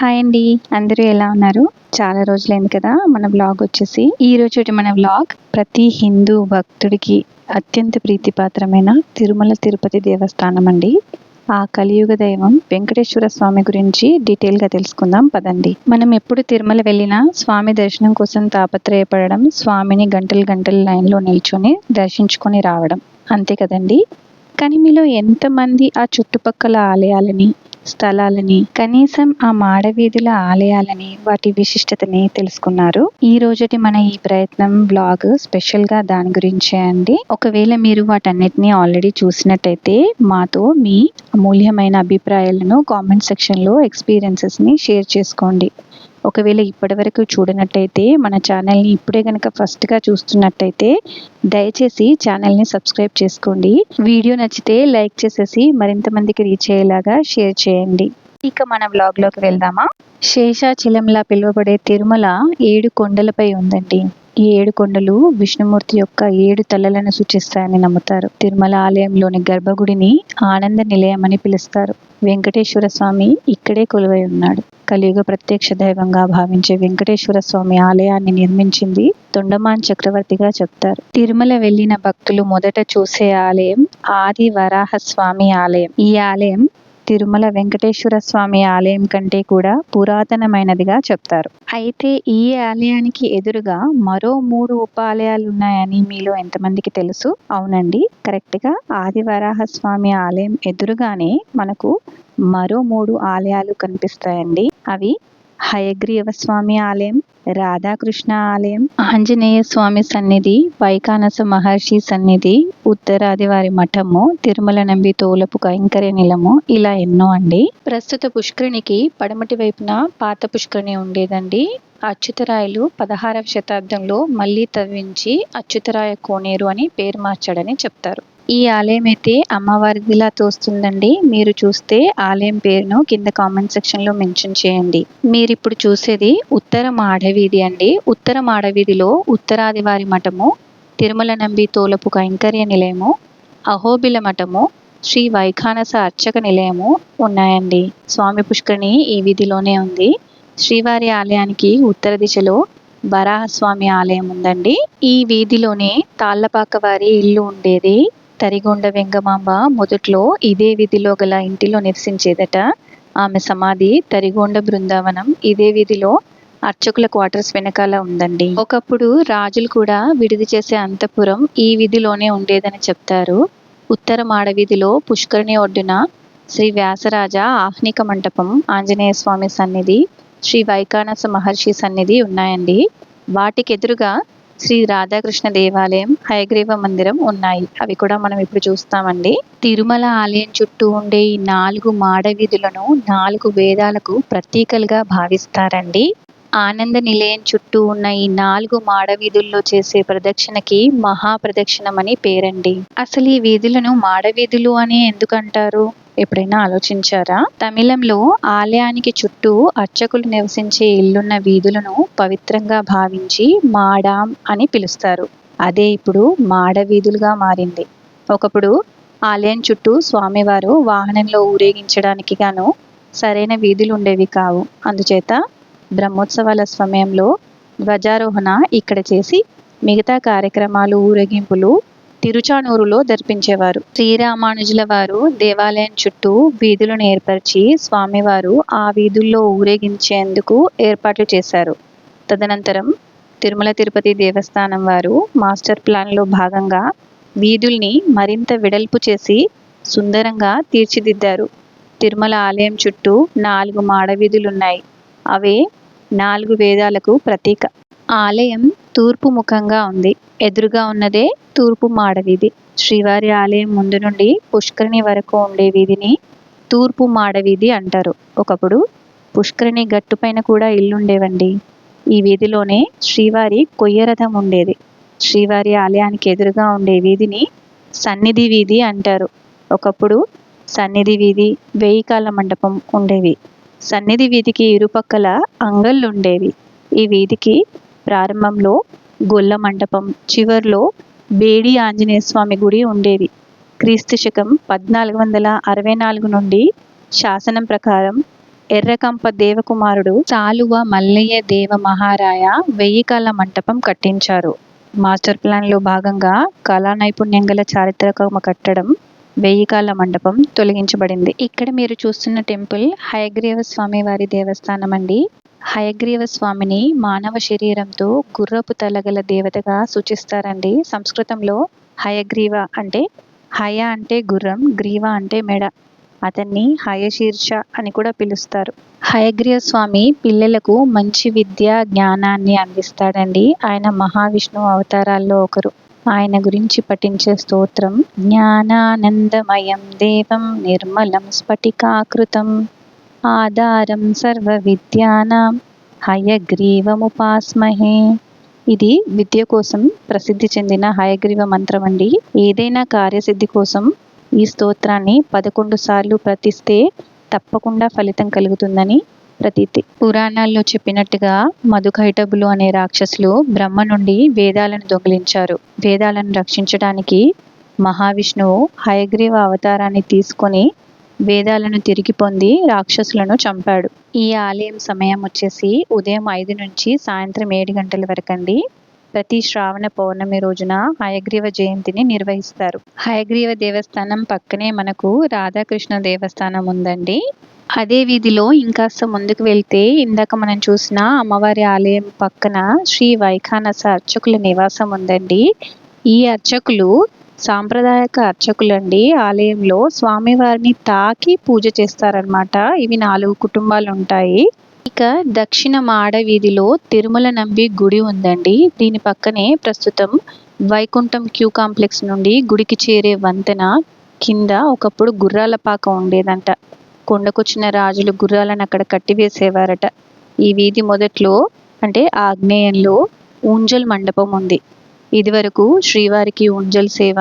Hi అండి. అందరూ ఎలా ఉన్నారు? చాలా రోజులైంది కదా మన బ్లాగ్ వచ్చేసి. ఈ రోజు మన బ్లాగ్ ప్రతి హిందూ భక్తుడికి అత్యంత ప్రీతిపాత్రమైన తిరుమల తిరుపతి దేవస్థానం అండి. ఆ కలియుగ దైవం వెంకటేశ్వర స్వామి గురించి డీటెయిల్గా తెలుసుకుందాం పదండి. మనం ఎప్పుడు తిరుమల వెళ్ళినా స్వామి దర్శనం కోసం తాపత్రయపడడం స్వామిని గంటలు గంటలు లైన్లో నిల్చొని దర్శించుకొని రావడం అంతే కదండి. కానీ మీలో ఎంతమంది ఆ చుట్టుపక్కల ఆలయాలని స్థలాలని కనీసం ఆ మాడవీధుల ఆలయాలని వాటి విశిష్టతని తెలుసుకున్నారు. ఈ రోజుటి మన ఈ ప్రయత్నం బ్లాగ్ స్పెషల్గా దాని గురించే అండి. ఒకవేళ మీరు వాటన్నిటిని ఆల్రెడీ చూసినట్టయితే మాతో మీ అమూల్యమైన అభిప్రాయాలను కామెంట్ సెక్షన్లో ఎక్స్పీరియన్సెస్ని షేర్ చేసుకోండి. ఒకవేళ ఇప్పటి వరకు చూడనట్టయితే మన ఛానల్ని ఇప్పుడే కనుక ఫస్ట్గా చూస్తున్నట్టయితే దయచేసి ఛానల్ని సబ్స్క్రైబ్ చేసుకోండి. వీడియో నచ్చితే లైక్ చేసేసి మరింత మందికి రీచ్ అయ్యేలాగా షేర్ చేయండి. ఇక మన వ్లాగ్లోకి వెళ్దామా? శేషాచలంలా పిలువబడే తిరుమల ఏడు కొండలపై ఉందండి. ఈ ఏడు కొండలు విష్ణుమూర్తి యొక్క ఏడు తలలను సూచిస్తాయని నమ్ముతారు. తిరుమల ఆలయంలోని గర్భగుడిని ఆనంద నిలయం అని పిలుస్తారు. వెంకటేశ్వర స్వామి ఇక్కడే కొలువై ఉన్నాడు. కలియుగ ప్రత్యక్ష దైవంగా భావించే వెంకటేశ్వర స్వామి ఆలయాన్ని నిర్మించింది తొండమాన్ చక్రవర్తిగా చెప్తారు. తిరుమల వెళ్ళిన భక్తులు మొదట చూసే ఆలయం ఆది వరాహ స్వామి ఆలయం. ఈ ఆలయం తిరుమల వెంకటేశ్వర స్వామి ఆలయం కంటే కూడా పురాతనమైనదిగా చెప్తారు. అయితే ఈ ఆలయానికి ఎదురుగా మరో మూడు ఉపాలయాలు ఉన్నాయని మీలో ఎంతమందికి తెలుసు? అవునండి. కరెక్ట్గా ఆదివరాహ స్వామి ఆలయం ఎదురుగానే మనకు మరో మూడు ఆలయాలు కనిపిస్తాయండి. అవి హయగ్రీవ స్వామి ఆలయం రాధాకృష్ణ ఆలయం ఆంజనేయ స్వామి సన్నిధి వైకానస మహర్షి సన్నిధి ఉత్తరాది వారి మఠము తిరుమల నంబి తోలపు కైంకర్య నిలము ఇలా ఎన్నో అండి. ప్రస్తుత పుష్కరిణికి పడమటి వైపున పాత పుష్కరిణి ఉండేదండి. అచ్యుతరాయలు పదహారవ శతాబ్దంలో మళ్ళీ తవ్వించి అచ్యుతరాయ కోనేరు అని పేరు మార్చాడని చెప్తారు. ఈ ఆలయం అయితే అమ్మవారిదిలా తోస్తుందండి. మీరు చూస్తే ఆలయం పేరును కింద కామెంట్ సెక్షన్లో మెన్షన్ చేయండి. మీరు ఇప్పుడు చూసేది ఉత్తర మాడవీధి అండి. ఉత్తర మాడవీధిలో ఉత్తరాదివారి మఠము తిరుమల నంబి తోలపు కైంకర్య నిలయము అహోబిల మఠము శ్రీ వైఖానస అర్చక నిలయము ఉన్నాయండి. స్వామి పుష్కరిణి ఈ వీధిలోనే ఉంది. శ్రీవారి ఆలయానికి ఉత్తర దిశలో వరాహస్వామి ఆలయం ఉందండి. ఈ వీధిలోనే తాళ్ళపాక వారి ఇల్లు ఉండేది. తరిగొండ వెంగమాంబ మొదట్లో ఇదే వీధిలో గల ఇంటిలో నివసించేదట. ఆమె సమాధి తరిగొండ బృందావనం ఇదే వీధిలో అర్చకుల క్వార్టర్స్ వెనకాల ఉందండి. ఒకప్పుడు రాజులు కూడా విడిది చేసే అంతపురం ఈ విధిలోనే ఉండేదని చెప్తారు. ఉత్తర మాడవీధిలో పుష్కరిణి ఒడ్డున శ్రీ వ్యాసరాజ ఆహ్నిక మంటపం ఆంజనేయ స్వామి సన్నిధి శ్రీ వైకానస మహర్షి సన్నిధి ఉన్నాయండి. వాటికి ఎదురుగా శ్రీ రాధాకృష్ణ దేవాలయం హయగ్రీవ మందిరం ఉన్నాయి. అవి కూడా మనం ఇప్పుడు చూస్తామండి. తిరుమల ఆలయం చుట్టూ ఉండే ఈ నాలుగు మాడ వీధులను నాలుగు వేదాలకు ప్రతీకలుగా భావిస్తారండి. ఆనంద నిలయం చుట్టూ ఉన్న ఈ నాలుగు మాడ వీధుల్లో చేసే ప్రదక్షిణకి మహాప్రదక్షిణమని పేరండి. అసలు ఈ వీధులను మాడవీధులు అని ఎందుకంటారు? ఎప్పుడైనా ఆలోచించారా? తమిళంలో ఆలయానికి చుట్టూ అర్చకులు నివసించే ఇల్లున్న వీధులను పవిత్రంగా భావించి మాడాం అని పిలుస్తారు. అదే ఇప్పుడు మాడ వీధులుగా మారింది. ఒకప్పుడు ఆలయం చుట్టూ స్వామివారు వాహనంలో ఊరేగించడానికి గాను సరైన వీధులు ఉండేవి కావు. అందుచేత బ్రహ్మోత్సవాల సమయంలో ధ్వజారోహణ ఇక్కడ చేసి మిగతా కార్యక్రమాలు ఊరేగింపులు తిరుచానూరులో దర్పించేవారు శ్రీరామానుజుల వారు దేవాలయం చుట్టూ వీధులను ఏర్పరిచి స్వామివారు ఆ వీధుల్లో ఊరేగించేందుకు ఏర్పాట్లు చేశారు. తదనంతరం తిరుమల తిరుపతి దేవస్థానం వారు మాస్టర్ ప్లాన్లో భాగంగా వీధుల్ని మరింత వెడల్పు చేసి సుందరంగా తీర్చిదిద్దారు. తిరుమల ఆలయం చుట్టూ నాలుగు మాడ వీధులున్నాయి. అవే నాలుగు వేదాలకు ప్రతీక. ఆలయం తూర్పు ముఖంగా ఉంది. ఎదురుగా ఉన్నదే తూర్పు మాడవీధి శ్రీవారి ఆలయం ముందు నుండి పుష్కరిణి వరకు ఉండే వీధిని తూర్పు మాడవీధి అంటారు. ఒకప్పుడు పుష్కరిణి గట్టుపైన కూడా ఇల్లుండేవండి. ఈ వీధిలోనే శ్రీవారి కొయ్యరథం ఉండేది. శ్రీవారి ఆలయానికి ఎదురుగా ఉండే వీధిని సన్నిధి వీధి అంటారు. ఒకప్పుడు సన్నిధి వీధి వేయికాల మండపం ఉండేవి. సన్నిధి వీధికి ఇరుపక్కల అంగళ్ళుండేవి. ఈ వీధికి ప్రారంభంలో గొల్ల మండపం చివర్లో బేడి ఆంజనేయ స్వామి గుడి ఉండేది. క్రీస్తు శకం పద్నాలుగు వందల అరవై నాలుగు నుండి శాసనం ప్రకారం ఎర్రకంప దేవకుమారుడు చాలువ మల్లయ్య దేవ మహారాయ వెయ్యి కాళ్ళ మంటపం కట్టించారు. మాస్టర్ ప్లాన్లో భాగంగా కళా నైపుణ్యం గల చారిత్రక కట్టడం వెయ్యి కాల మండపం తొలగించబడింది. ఇక్కడ మీరు చూస్తున్న టెంపుల్ హయగ్రీవ స్వామి వారి దేవస్థానం అండి. హయగ్రీవ స్వామిని మానవ శరీరంతో గుర్రపు తలగల దేవతగా సూచిస్తారండి. సంస్కృతంలో హయగ్రీవ అంటే హయ అంటే గుర్రం గ్రీవ అంటే మెడ. అతన్ని హయశీర్ష అని కూడా పిలుస్తారు. హయగ్రీవ స్వామి పిల్లలకు మంచి విద్య జ్ఞానాన్ని అందిస్తాడండి. ఆయన మహావిష్ణువు అవతారాల్లో ఒకరు. ఆయన గురించి పఠించే స్తోత్రం. జ్ఞానానందమయం దేవం నిర్మలం స్ఫటికాకృతం. ఆధారం సర్వ విద్యానాం హయగ్రీవముపాస్మహే. ఇది విద్య కోసం ప్రసిద్ధి చెందిన హయగ్రీవ మంత్రం అండి. ఏదైనా కార్యసిద్ధి కోసం ఈ స్తోత్రాన్ని పదకొండు సార్లు ప్రతిస్తే తప్పకుండా ఫలితం కలుగుతుందని ప్రతీతి. పురాణాల్లో చెప్పినట్టుగా మధుకైటబులు అనే రాక్షసులు బ్రహ్మ నుండి వేదాలను దొంగిలించారు. వేదాలను రక్షించడానికి మహావిష్ణువు హయగ్రీవ అవతారాన్ని తీసుకొని వేదాలను తిరిగి పొంది రాక్షసులను చంపాడు. ఈ ఆలయం సమయం వచ్చేసి ఉదయం ఐదు నుంచి సాయంత్రం ఏడు గంటల వరకండి. ప్రతి శ్రావణ పౌర్ణమి రోజున హయగ్రీవ జయంతిని నిర్వహిస్తారు. హయగ్రీవ దేవస్థానం పక్కనే మనకు రాధాకృష్ణ దేవస్థానం ఉందండి. అదే వీధిలో ఇంకాస్త ముందుకు వెళ్తే ఇందాక మనం చూసిన అమ్మవారి ఆలయం పక్కన శ్రీ వైఖానస అర్చకుల నివాసం ఉందండి. ఈ అర్చకులు సాంప్రదాయక అర్చకులండి. ఆలయంలో స్వామివారిని తాకి పూజ చేస్తారనమాట ఇవి నాలుగు కుటుంబాలు ఉంటాయి ఇక దక్షిణ మాడ వీధిలో తిరుమల నంబి గుడి ఉందండి. దీని పక్కనే ప్రస్తుతం వైకుంఠం క్యూ కాంప్లెక్స్ నుండి గుడికి చేరే వంతెన కింద ఒకప్పుడు గుర్రాల పాక ఉండేదంట. కొండకొచ్చిన రాజులు గుర్రాలను అక్కడ కట్టివేసేవారట. ఈ వీధి మొదట్లో అంటే ఆగ్నేయంలో ఊంజల్ మండపం ఉంది. ఇదివరకు శ్రీవారికి ఊంజల్ సేవ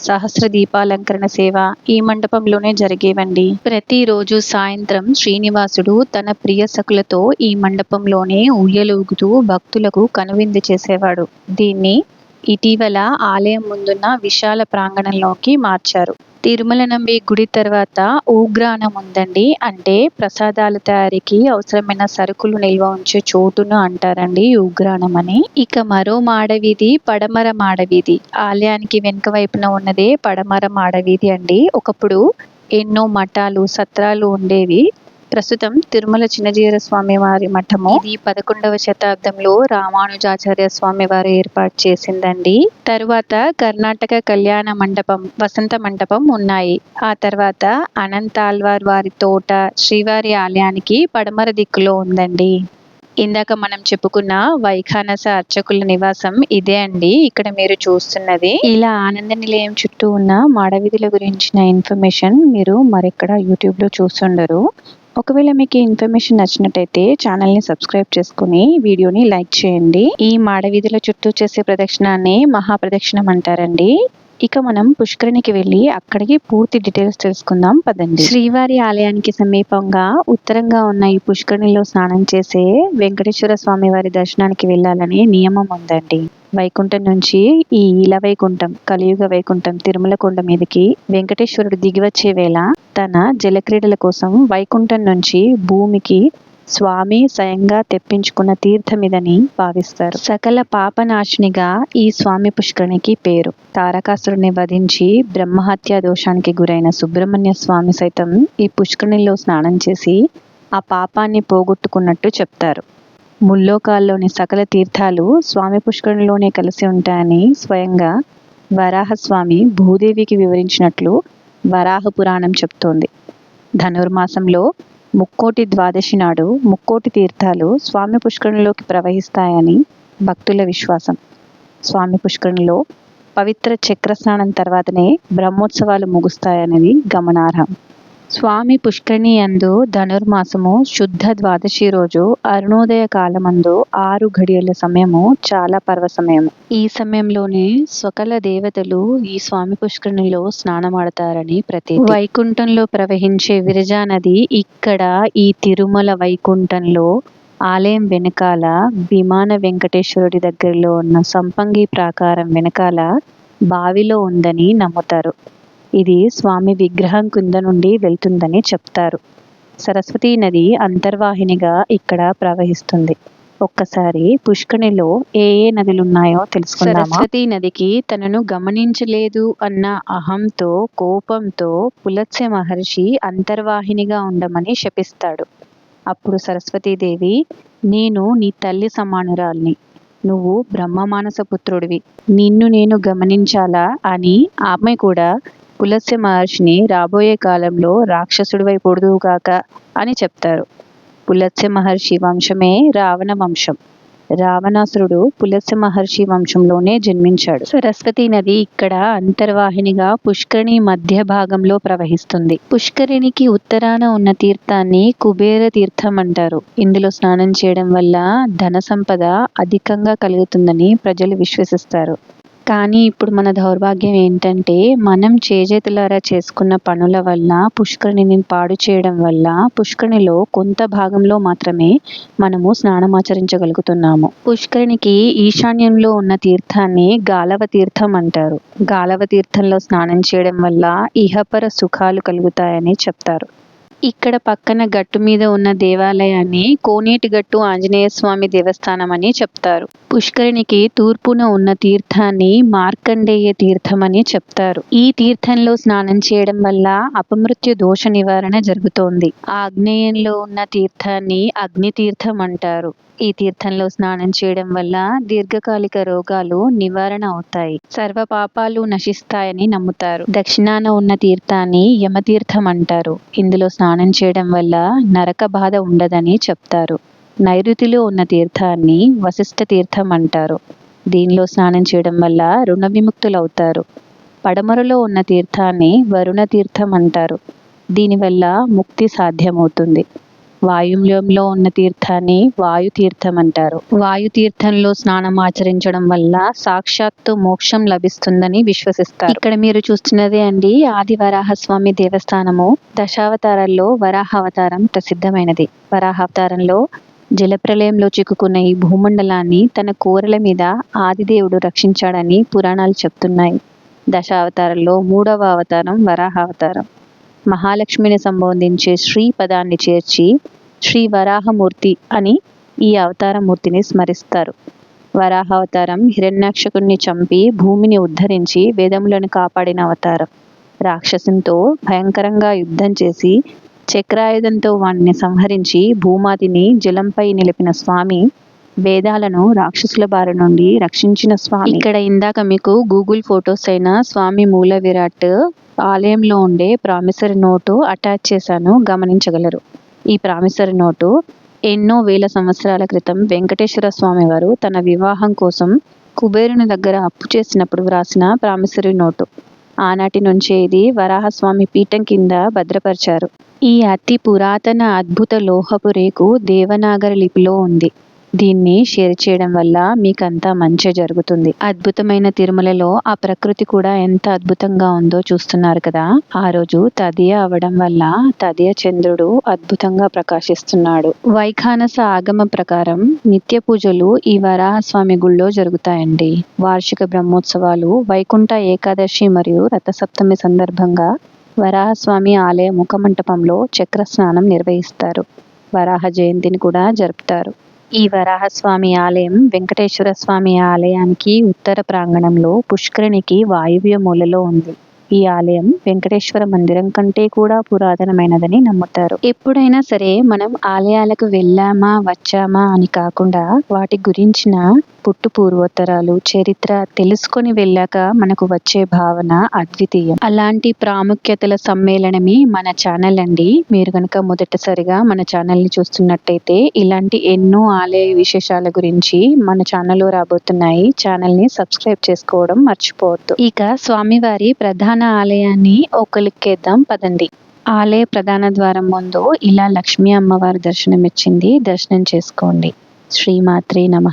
సహస్ర దీపాలంకరణ సేవ ఈ మండపంలోనే జరిగేవండి. ప్రతిరోజు సాయంత్రం శ్రీనివాసుడు తన ప్రియ సకులతో ఈ మండపంలోనే ఊయలూగుతూ భక్తులకు కనువిందు చేసేవాడు. దీన్ని ఇటీవల ఆలయం ముందున్న విశాల ప్రాంగణంలోకి మార్చారు. తిరుమల నంబి గుడి తర్వాత ఊగ్రానం ఉందండి. అంటే ప్రసాదాల తయారీకి అవసరమైన సరుకులు నిల్వ ఉంచే చోటును అంటారండి ఉగ్రాణం అని. ఇక మరో మాడవీధి పడమర మాడవీధి ఆలయానికి వెనుక వైపున ఉన్నదే పడమర మాడవీధి అండి. ఒకప్పుడు ఎన్నో మఠాలు సత్రాలు ఉండేవి. ప్రస్తుతం తిరుమల చిన్నజీర స్వామి వారి మఠము. ఇది పదకొండవ శతాబ్దంలో రామానుజాచార్య స్వామి వారు ఏర్పాటు చేసిందండి. తరువాత కర్ణాటక కళ్యాణ మండపం వసంత మండపం ఉన్నాయి. ఆ తర్వాత అనంతాల్వార్ వారి తోట శ్రీవారి ఆలయానికి పడమర దిక్కులో ఉందండి. ఇందాక మనం చెప్పుకున్న వైఖానస అర్చకుల నివాసం ఇదే అండి ఇక్కడ మీరు చూస్తున్నది. ఇలా ఆనంద నిలయం చుట్టూ ఉన్న మాడవీధుల గురించిన ఇన్ఫర్మేషన్ మీరు మరెక్కడ యూట్యూబ్లో చూస్తుండరు. ఒకవేళ మీకు ఈ ఇన్ఫర్మేషన్ నచ్చినట్టయితే ఛానల్ని సబ్స్క్రైబ్ చేసుకుని వీడియోని లైక్ చేయండి. ఈ మాడవీధుల చుట్టూ చేసే ప్రదక్షిణాన్ని మహాప్రదక్షిణం అంటారండి. ఇక మనం పుష్కరిణికి వెళ్ళి అక్కడికి పూర్తి డీటెయిల్స్ తెలుసుకుందాం. పదండి. శ్రీవారి ఆలయానికి సమీపంగా ఉత్తరంగా ఉన్న ఈ పుష్కరిణిలో స్నానం చేసే వెంకటేశ్వర స్వామి వారి దర్శనానికి వెళ్ళాలని నియమం ఉందండి. వైకుంఠం నుంచి ఈ ఇల వైకుంఠం కలియుగ వైకుంఠం తిరుమల కొండ మీదకి వెంకటేశ్వరుడు దిగివచ్చే వేళ తన జలక్రీడల కోసం వైకుంఠం నుంచి భూమికి స్వామి స్వయంగా తెప్పించుకున్న తీర్థమిదని భావిస్తారు. సకల పాపనాశినిగా ఈ స్వామి పుష్కరిణికి పేరు. తారకాసురుని వధించి బ్రహ్మహత్య దోషానికి గురైన సుబ్రహ్మణ్య స్వామి సైతం ఈ పుష్కరిణిలో స్నానం చేసి ఆ పాపాన్ని పోగొట్టుకున్నట్టు చెప్తారు. ముల్లోకాల్లోని సకల తీర్థాలు స్వామి పుష్కరిణిలోనే కలిసి ఉంటాయని స్వయంగా వరాహస్వామి భూదేవికి వివరించినట్లు వరాహ పురాణం చెప్తోంది. ధనుర్మాసంలో ముక్కోటి ద్వాదశి నాడు ముక్కోటి తీర్థాలు స్వామి పుష్కరంలోకి ప్రవహిస్తాయని భక్తుల విశ్వాసం. స్వామి పుష్కరంలో పవిత్ర చక్ర స్నానం తర్వాతనే బ్రహ్మోత్సవాలు ముగుస్తాయనేది గమనార్హం. స్వామి పుష్కరిణియందు ధనుర్మాసము శుద్ధ ద్వాదశి రోజు అరుణోదయ కాలమందు ఆరు ఘడియల సమయము చాలా పర్వ సమయము ఈ సమయంలోనే సకల దేవతలు ఈ స్వామి పుష్కరిణిలో స్నానమాడతారని ప్రతి వైకుంఠంలో ప్రవహించే విరజా నది ఇక్కడ ఈ తిరుమల వైకుంఠంలో ఆలయం వెనకాల విమాన వెంకటేశ్వరుడి దగ్గరలో ఉన్న సంపంగి ప్రాకారం వెనకాల బావిలో ఉందని నమ్ముతారు. ఇది స్వామి విగ్రహం కింద నుండి వెళ్తుందని చెప్తారు. సరస్వతీ నది అంతర్వాహినిగా ఇక్కడ ప్రవహిస్తుంది. ఒక్కసారి పుష్కణిలో ఏ ఏ నదులు ఉన్నాయో సరస్వతీ నదికి తనను గమనించలేదు అన్న అహంతో కోపంతో పులత్స్య మహర్షి అంతర్వాహినిగా ఉండమని శపిస్తాడు. అప్పుడు సరస్వతీదేవి నేను నీ తల్లి సమానురాల్ని. నువ్వు బ్రహ్మమానస పుత్రుడివి. నిన్ను నేను గమనించాలా? అని ఆమె కూడా పులస్య మహర్షిని రాబోయే కాలంలో రాక్షసుడివై పొడుదువుగాక అని చెప్తారు. పులస్య మహర్షి వంశమే రావణ వంశం. రావణాసురుడు పులస్య మహర్షి వంశంలోనే జన్మించాడు. సరస్వతి నది ఇక్కడ అంతర్వాహినిగా పుష్కరిణి మధ్య భాగంలో ప్రవహిస్తుంది. పుష్కరిణికి ఉత్తరాన ఉన్న తీర్థాన్ని కుబేర తీర్థం అంటారు. ఇందులో స్నానం చేయడం వల్ల ధన సంపద అధికంగా కలుగుతుందని ప్రజలు విశ్వసిస్తారు. కానీ ఇప్పుడు మన దౌర్భాగ్యం ఏంటంటే మనం చేజేతులారా చేసుకున్న పనుల వల్ల పుష్కరిణిని పాడు చేయడం వల్ల పుష్కరిణిలో కొంత భాగంలో మాత్రమే మనము స్నానమాచరించగలుగుతున్నాము పుష్కరిణికి ఈశాన్యంలో ఉన్న తీర్థాన్ని గాలవ తీర్థం అంటారు. గాలవ తీర్థంలో స్నానం చేయడం వల్ల ఇహపర సుఖాలు కలుగుతాయని చెప్తారు. ఇక్కడ పక్కన గట్టు మీద ఉన్న దేవాలయాన్ని కోనేటి గట్టు ఆంజనేయ స్వామి దేవస్థానం అని చెప్తారు. పుష్కరిణికి తూర్పున ఉన్న తీర్థాన్ని మార్కండేయ తీర్థం అని చెప్తారు. ఈ తీర్థంలో స్నానం చేయడం వల్ల అపమృత్యు దోష నివారణ జరుగుతోంది. ఆగ్నేయంలో ఉన్న తీర్థాన్ని అగ్ని తీర్థం అంటారు. ఈ తీర్థంలో స్నానం చేయడం వల్ల దీర్ఘకాలిక రోగాలు నివారణ అవుతాయి. సర్వ పాపాలు నశిస్తాయని నమ్ముతారు. దక్షిణాన ఉన్న తీర్థాన్ని యమతీర్థం అంటారు. ఇందులో స్నానం చేయడం వల్ల నరక బాధ ఉండదని చెప్తారు. నైరుతిలో ఉన్న తీర్థాన్ని వశిష్ఠ తీర్థం అంటారు. దీనిలో స్నానం చేయడం వల్ల రుణ విముక్తులవుతారు పడమరలో ఉన్న తీర్థాన్ని వరుణ తీర్థం అంటారు. దీనివల్ల ముక్తి సాధ్యమవుతుంది. వాయువ్యంలో ఉన్న తీర్థాన్ని వాయు తీర్థం అంటారు. వాయు తీర్థంలో స్నానం ఆచరించడం వల్ల సాక్షాత్తు మోక్షం లభిస్తుందని విశ్వసిస్తారు. ఇక్కడ మీరు చూస్తున్నదే అండి ఆది వరాహస్వామి దేవస్థానము. దశావతారాల్లో వరాహ అవతారం ప్రసిద్ధమైనది. వరాహ అవతారంలో జలప్రలయంలో చిక్కుకున్న ఈ భూమండలాన్ని తన కూరల మీద ఆదిదేవుడు రక్షించాడని పురాణాలు చెప్తున్నాయి. దశావతారంలో మూడవ అవతారం వరాహ అవతారం మహాలక్ష్మిని సంబోధించే శ్రీ పదాన్ని చేర్చి శ్రీ వరాహమూర్తి అని ఈ అవతారమూర్తిని స్మరిస్తారు. వరాహ అవతారం హిరణ్యాక్షకుణ్ణి చంపి భూమిని ఉద్ధరించి వేదములను కాపాడిన అవతారం. రాక్షసునితో భయంకరంగా యుద్ధం చేసి చక్రాయుధంతో వాణ్ణి సంహరించి భూమాతిని జలంపై నిలిపిన స్వామి వేదాలను రాక్షసుల బారి నుండి రక్షించిన స్వామి. ఇక్కడ ఇందాక మీకు గూగుల్ ఫొటోస్ అయిన స్వామి మూల విరాట్ ఆలయంలో ఉండే ప్రామిసరీ నోటు అటాచ్ చేశాను గమనించగలరు. ఈ ప్రామిసరీ నోటు ఎన్నో వేల సంవత్సరాల క్రితం వెంకటేశ్వర స్వామి వారు తన వివాహం కోసం కుబేరుని దగ్గర అప్పు చేసినప్పుడు వ్రాసిన ప్రామిసరీ నోటు. ఆనాటి నుంచే ఇది వరాహస్వామి పీఠం కింద భద్రపరిచారు. ఈ అతి పురాతన అద్భుత లోహపు రేకు దేవనాగరి లిపిలో ఉంది. దీన్ని షేర్ చేయడం వల్ల మీకంతా మంచి జరుగుతుంది. అద్భుతమైన తిరుమలలో ఆ ప్రకృతి కూడా ఎంత అద్భుతంగా ఉందో చూస్తున్నారు కదా. ఆ రోజు తదియ అవడం వల్ల తదియ చంద్రుడు అద్భుతంగా ప్రకాశిస్తున్నాడు. వైఖానస ఆగమ ప్రకారం నిత్య పూజలు ఈ వరాహస్వామి గుళ్ళో జరుగుతాయండి. వార్షిక బ్రహ్మోత్సవాలు వైకుంఠ ఏకాదశి మరియు రథసప్తమి సందర్భంగా వరాహస్వామి ఆలయ ముఖమంటపంలో చక్ర స్నానం నిర్వహిస్తారు. వరాహ జయంతిని కూడా జరుపుతారు. ఈ వరాహస్వామి ఆలయం వెంకటేశ్వర స్వామి ఆలయానికి ఉత్తర ప్రాంగణంలో పుష్కరిణికి వాయువ్య మూలలో ఉంది. ఈ ఆలయం వెంకటేశ్వర మందిరం కంటే కూడా పురాతనమైనదని నమ్ముతారు. ఎప్పుడైనా సరే మనం ఆలయాలకు వెళ్ళామా వచ్చామా అని కాకుండా వాటి గురించిన పుట్టు పూర్వోత్తరాలు చరిత్ర తెలుసుకొని వెళ్ళాక మనకు వచ్చే భావన అద్వితీయం. అలాంటి ప్రాముఖ్యతల సమ్మేళనమే మన ఛానల్ అండి. మీరు కనుక మొదటిసారిగా మన ఛానల్ని చూస్తున్నట్టయితే ఇలాంటి ఎన్నో ఆలయ విశేషాల గురించి మన ఛానల్లో రాబోతున్నాయి. ఛానల్ని సబ్స్క్రైబ్ చేసుకోవడం మర్చిపోవద్దు. ఇక స్వామివారి ప్రధాన ఆలయాన్ని ఒకలిక్కేద్దాం పదండి. ఆలయ ప్రధాన ద్వారం ముందు ఇలా లక్ష్మీ అమ్మవారి దర్శనం ఇచ్చింది దర్శనం చేసుకోండి. శ్రీమాత్రే నమ.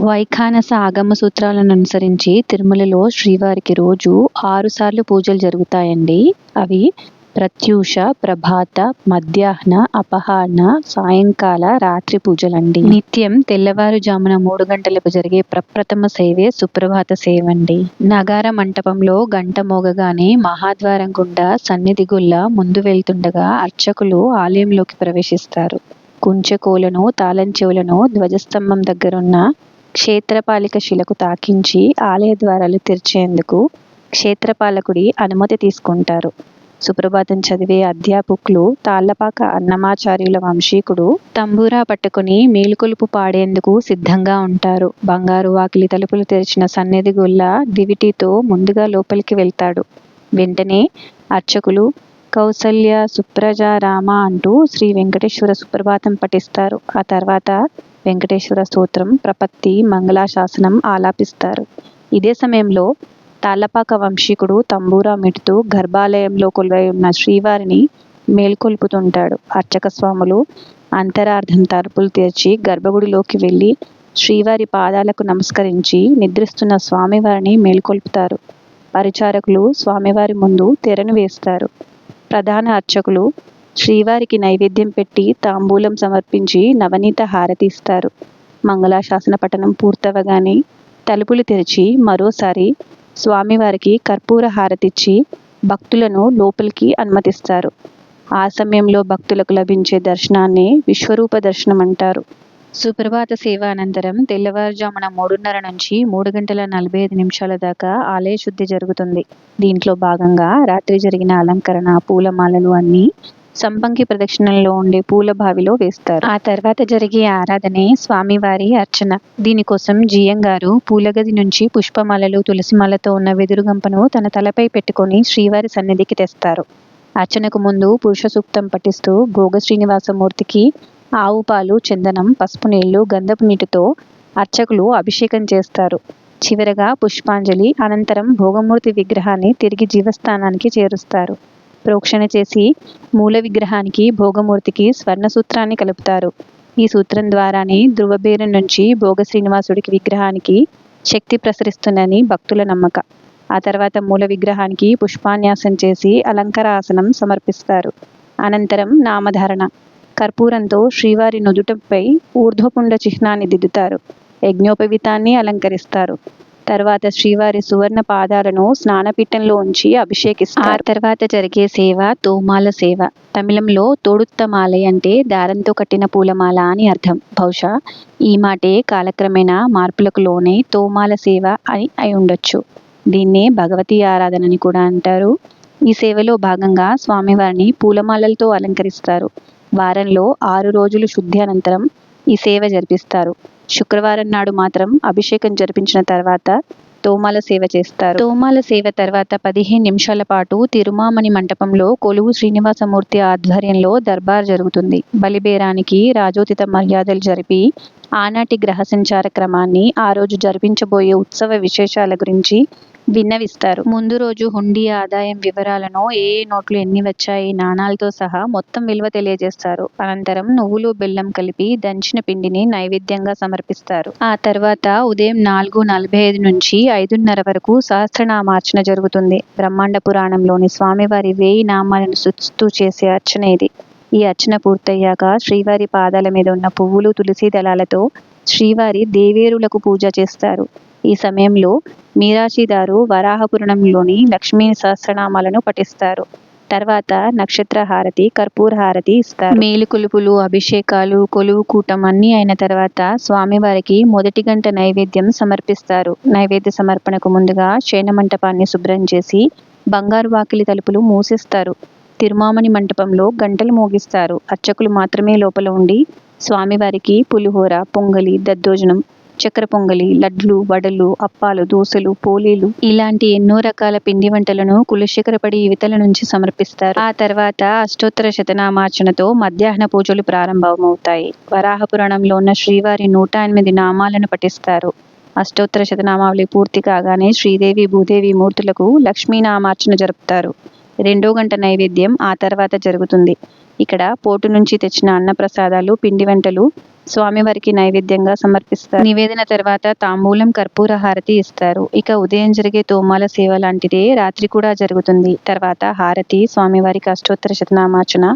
వైఖానస ఆగమ సూత్రాలను అనుసరించి తిరుమలలో శ్రీవారికి రోజు ఆరు సార్లు పూజలు జరుగుతాయండి. అవి ప్రత్యూష ప్రభాత మధ్యాహ్న అపహార్న సాయంకాల రాత్రి పూజలండి. నిత్యం తెల్లవారుజామున మూడు గంటలకు జరిగే ప్రప్రథమ సేవే సుప్రభాత సేవ అండి నగార మంటపంలో గంట మోగగానే మహాద్వారం గుండా సన్నిధి గుళ్ళ ముందు వెళ్తుండగా అర్చకులు ఆలయంలోకి ప్రవేశిస్తారు. కుంచెకోలను తాళం చెవులను ధ్వజస్తంభం దగ్గరున్న క్షేత్రపాలిక శిలకు తాకించి ఆలయ ద్వారాలు తెరిచేందుకు క్షేత్రపాలకుడి అనుమతి తీసుకుంటారు. సుప్రభాతం చదివే అధ్యాపకులు తాళ్ళపాక అన్నమాచార్యుల వంశీకుడు తంబూరా పట్టుకుని మేలుకొలుపు పాడేందుకు సిద్ధంగా ఉంటారు. బంగారు వాకిలి తలుపులు తెరిచిన సన్నిధి గుళ్ళ దివిటీతో ముందుగా లోపలికి వెళ్తాడు. వెంటనే అర్చకులు కౌసల్య సుప్రజ రామ అంటూ శ్రీ వెంకటేశ్వర సుప్రభాతం పఠిస్తారు. ఆ తర్వాత వెంకటేశ్వర స్తోత్రం ప్రపత్తి మంగళాశాసనం ఆలాపిస్తారు. ఇదే సమయంలో తాళ్ళపాక వంశీకుడు తంబూరా మిటుతూ గర్భాలయంలో కొలువై ఉన్న శ్రీవారిని మేల్కొల్పుతుంటాడు. అర్చక స్వాములు అంతరార్థం తలుపులు తెరిచి గర్భగుడిలోకి వెళ్ళి శ్రీవారి పాదాలకు నమస్కరించి నిద్రిస్తున్న స్వామివారిని మేల్కొల్పుతారు. పరిచారకులు స్వామివారి ముందు తెరను వేస్తారు. ప్రధాన అర్చకులు శ్రీవారికి నైవేద్యం పెట్టి తాంబూలం సమర్పించి నవనీత హారతి ఇస్తారు. మంగళాశాసన పఠనం పూర్తవగానే తలుపులు తెరిచి మరోసారి స్వామివారికి కర్పూర హారతిచ్చి భక్తులను లోపలికి అనుమతిస్తారు. ఆ సమయంలో భక్తులకు లభించే దర్శనాన్ని విశ్వరూప దర్శనం అంటారు. సుప్రభాత సేవ అనంతరం తెల్లవారుజామున మూడున్నర నుంచి మూడు గంటల నలభై ఐదు నిమిషాల దాకా ఆలయ శుద్ధి జరుగుతుంది. దీంట్లో భాగంగా రాత్రి జరిగిన అలంకరణ పూలమాలలు అన్నీ సంపంగి ప్రదక్షిణంలో ఉండే పూల బావిలో వేస్తారు. ఆ తర్వాత జరిగే ఆరాధనే స్వామివారి అర్చన. దీనికోసం జియంగారు పూలగది నుంచి పుష్పమాలలు తులసిమాలతో ఉన్న వెదురుగంపను తన తలపై పెట్టుకొని శ్రీవారి సన్నిధికి తెస్తారు. అర్చనకు ముందు పురుష సూక్తం పఠిస్తూ భోగ శ్రీనివాసమూర్తికి ఆవు పాలు చందనం పసుపు నీళ్ళు గంధపు నీటితో అర్చకులు అభిషేకం చేస్తారు. చివరగా పుష్పాంజలి అనంతరం భోగమూర్తి విగ్రహాన్ని తిరిగి జీవస్థానానికి చేరుస్తారు. ప్రోక్షణ చేసి మూల విగ్రహానికి భోగమూర్తికి స్వర్ణ సూత్రాన్ని కలుపుతారు. ఈ సూత్రం ద్వారానే ధ్రువబేరం నుంచి భోగ శ్రీనివాసుడికి విగ్రహానికి శక్తి ప్రసరిస్తుందని భక్తుల నమ్మక. ఆ తర్వాత మూల విగ్రహానికి పుష్పాన్యాసం చేసి అలంకార ఆసనం సమర్పిస్తారు. అనంతరం నామధారణ. కర్పూరంతో శ్రీవారి నుదుటపై ఊర్ధ్వపుండ చిహ్నాన్ని దిద్దుతారు. యజ్ఞోపవీతాన్ని అలంకరిస్తారు. తర్వాత శ్రీవారి సువర్ణ పాదాలను స్నానపీఠంలో ఉంచి అభిషేకిస్తారు. ఆ తర్వాత జరిగే సేవ తోమాల సేవ. తమిళంలో తోడుత్తమాలై అంటే దారంతో కట్టిన పూలమాల అని అర్థం. బహుశా ఈ మాటే కాలక్రమేణా మార్పులకు లోనే తోమాల సేవ అని అయి ఉండొచ్చు. దీన్నే భగవతీ ఆరాధనని కూడా అంటారు. ఈ సేవలో భాగంగా స్వామివారిని పూలమాలలతో అలంకరిస్తారు. వారంలో ఆరు రోజులు శుద్ధి అనంతరం ఈ సేవ జరిపిస్తారు. శుక్రవారం నాడు మాత్రం అభిషేకం జరిపించిన తర్వాత తోమాల సేవ చేస్తారు. తోమాల సేవ తర్వాత పదిహేను నిమిషాల పాటు తిరుమామణి మంటపంలో కొలువు శ్రీనివాసమూర్తి ఆధ్వర్యంలో దర్బార్ జరుగుతుంది. బలిబేరానికి రాజోచిత మర్యాదలు జరిపి ఆనాటి గ్రహ సంచార క్రమాన్ని ఆ రోజు జరిపించబోయే ఉత్సవ విశేషాల గురించి విన్నవిస్తారు. ముందు రోజు హుండీ ఆదాయం వివరాలను ఏ ఏ నోట్లు ఎన్ని వచ్చాయి నాణాలతో సహా మొత్తం విలువ తెలియజేస్తారు. అనంతరం నువ్వులు బెల్లం కలిపి దంచిన పిండిని నైవేద్యంగా సమర్పిస్తారు. ఆ తర్వాత ఉదయం నాలుగు నలభై ఐదు నుంచి ఐదున్నర వరకు సహస్రనామార్చన జరుగుతుంది. బ్రహ్మాండ పురాణంలోని స్వామివారి వేయి నామాలను సుస్తూ చేసే అర్చన ఇది. ఈ అర్చన పూర్తయ్యాక శ్రీవారి పాదాల మీద ఉన్న పువ్వులు తులసి దళాలతో శ్రీవారి దేవేరులకు పూజ చేస్తారు. ఈ సమయంలో మీరాశిదారు వరాహపురాణంలోని లక్ష్మీ సహస్రనామాలను పఠిస్తారు. తర్వాత నక్షత్ర హారతి కర్పూర హారతి ఇస్తారు. మేలుకొలుపులు అభిషేకాలు కొలువు కూటం అన్నీ అయిన తర్వాత స్వామివారికి మొదటి గంట నైవేద్యం సమర్పిస్తారు. నైవేద్య సమర్పణకు ముందుగా శయన మంటపాన్ని శుభ్రం చేసి బంగారు వాకిలి తలుపులు మూసిస్తారు. తిరుమామణి మంటపంలో గంటలు మోగిస్తారు. అర్చకులు మాత్రమే లోపల ఉండి స్వామివారికి పులిహోర పొంగలి దద్దోజనం చక్కెర పొంగలి లడ్లు వడలు అప్పాలు దోశలు పోలీలు ఇలాంటి ఎన్నో రకాల పిండి వంటలను కులశేఖరపడి యువతల నుంచి సమర్పిస్తారు. ఆ తర్వాత అష్టోత్తర శతనామార్చనతో మధ్యాహ్న పూజలు ప్రారంభమవుతాయి. వరాహ పురాణంలో ఉన్న శ్రీవారి నూట ఎనిమిది నామాలను పఠిస్తారు. అష్టోత్తర శతనామావళి పూర్తి కాగానే శ్రీదేవి భూదేవి మూర్తులకు లక్ష్మీనామార్చన జరుపుతారు. రెండో గంట నైవేద్యం ఆ తర్వాత జరుగుతుంది. ఇక్కడ పోటు నుంచి తెచ్చిన అన్న ప్రసాదాలు పిండి వంటలు స్వామివారికి నైవేద్యంగా సమర్పిస్తారు. నివేదన తర్వాత తాంబూలం కర్పూర హారతి ఇస్తారు. ఇక ఉదయం జరిగే తోమాల సేవ లాంటిదే రాత్రి కూడా జరుగుతుంది. తర్వాత హారతి స్వామివారికి అష్టోత్తర శతనామార్చన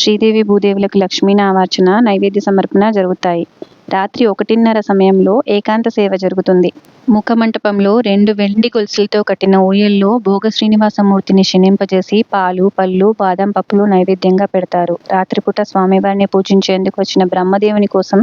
శ్రీదేవి భూదేవులకు లక్ష్మీ నామార్చన నైవేద్య సమర్పణ జరుగుతాయి. రాత్రి ఒకటిన్నర సమయంలో ఏకాంత సేవ జరుగుతుంది. ముఖమంటపంలో రెండు వెండి గొలుసులతో కట్టిన ఊయల్లో భోగ శ్రీనివాసమూర్తిని శనింపజేసి పాలు పళ్ళు బాదం పప్పులు నైవేద్యంగా పెడతారు. రాత్రిపూట స్వామివారిని పూజించేందుకు వచ్చిన బ్రహ్మదేవుని కోసం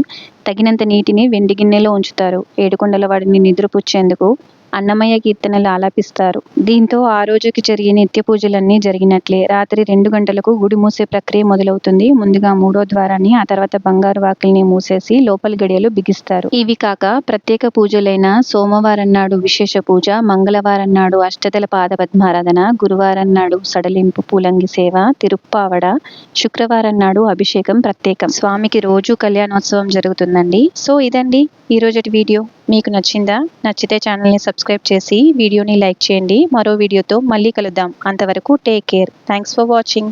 తగినంత నీటిని వెండి గిన్నెలో ఉంచుతారు. ఏడుకొండల వాడిని నిద్రపుచ్చేందుకు అన్నమయ్య కీర్తనలు ఆలాపిస్తారు. దీంతో ఆ రోజుకి జరిగే నిత్య పూజలన్నీ జరిగినట్లే. రాత్రి రెండు గంటలకు గుడి మూసే ప్రక్రియ మొదలవుతుంది. ముందుగా మూడో ద్వారాన్ని ఆ తర్వాత బంగారు వాకిల్ని మూసేసి లోపలి గడియలు బిగిస్తారు. ఇవి కాక ప్రత్యేక పూజలైన సోమవారం నాడు విశేష పూజ మంగళవారం నాడు అష్టదల పాద పద్మారాధన గురువారం నాడు సడలింపు పూలంగి సేవ తిరుప్పావడ శుక్రవారం నాడు అభిషేకం ప్రత్యేకం. స్వామికి రోజు కళ్యాణోత్సవం జరుగుతుందండి. సో ఇదండి ఈ వీడియో. మీకు నచ్చిందా? నచ్చితే ఛానల్ని సబ్స్క్రైబ్ చేసి వీడియోని లైక్ చేయండి. మరో వీడియోతో మళ్ళీ కలుద్దాం. అంతవరకు take care. Thanks for watching.